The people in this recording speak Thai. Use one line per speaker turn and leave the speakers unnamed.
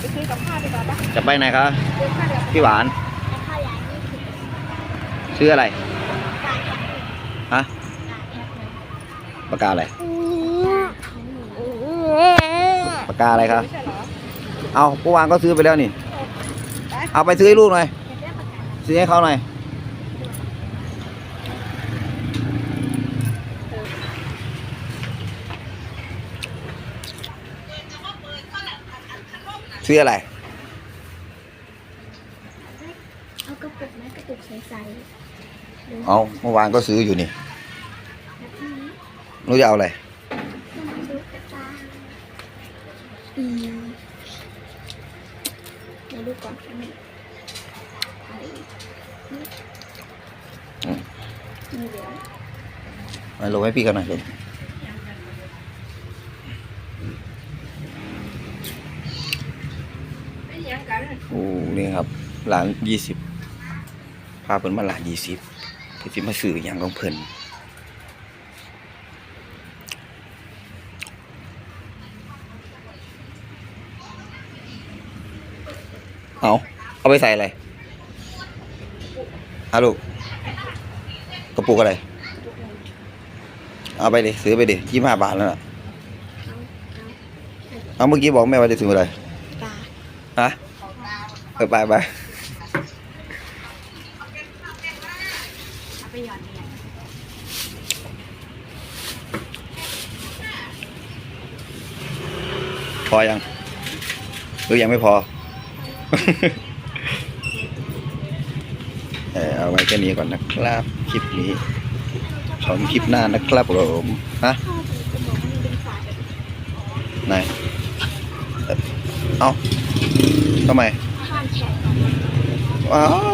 ไปซื้อกับข้าวดีกว่าปะ
จะไปไหนคะ
ซื้อข้าวเดี๋ยว
พี่หวาน
ข้าวหลามนี่คือ
ซื้ออะไร
การแพ็ค
ฮะ
การแพ็ค
ปากกาอะไร
อืม
ปากกาอะไรคะ
ไม่ใช่เหรอ
เอาเมื่อวานก็ซื้อไปแล้วนี่ เอาไปซื้อให้ลูกหน่อย
เห็นได้ประกาศ
ซื้อให้เขาหน่อย ซื้ออะไร
เอากระปุกไหมกระปุกใสๆหรือ
เอาเมื่อวานก็ซื้ออยู่นี่
แบบนี้
หนูจะเอาอะไร
ต้องมาดูกระตาอืมเดี๋ยวดูก่อนอันนี้อันนี้
อืม
มีเหลือง
มาลงให้พี่เขาหน่อยลูก
ไม่เลี้ยงกัน
โอ้นี่ครับหลานยี่สิบพาเพิ่นมาหลานยี่สิบเพื่อที่มาซื้ออย่างของเพิ่นเอาเอาไปใส่อะไรฮะลูกกระปุกอะไร เอาไปดิซื้อไปดิยี่ห้าบาทแล้วน่ะ
เอาเอา
เอาเมื่อกี้บอกแม่ว่าจะซื้ออะไร
ปลา
ฮะ ไปไปไป
ไปหยอดเหรีย
พอยังหรือยังไม่พอ เออเอาไว้แค่นี้ก่อนนะครับ คลิปนี้ชมคลิปหน้านะครับผมฮะไหน เอ่อเอาทำไม Wow.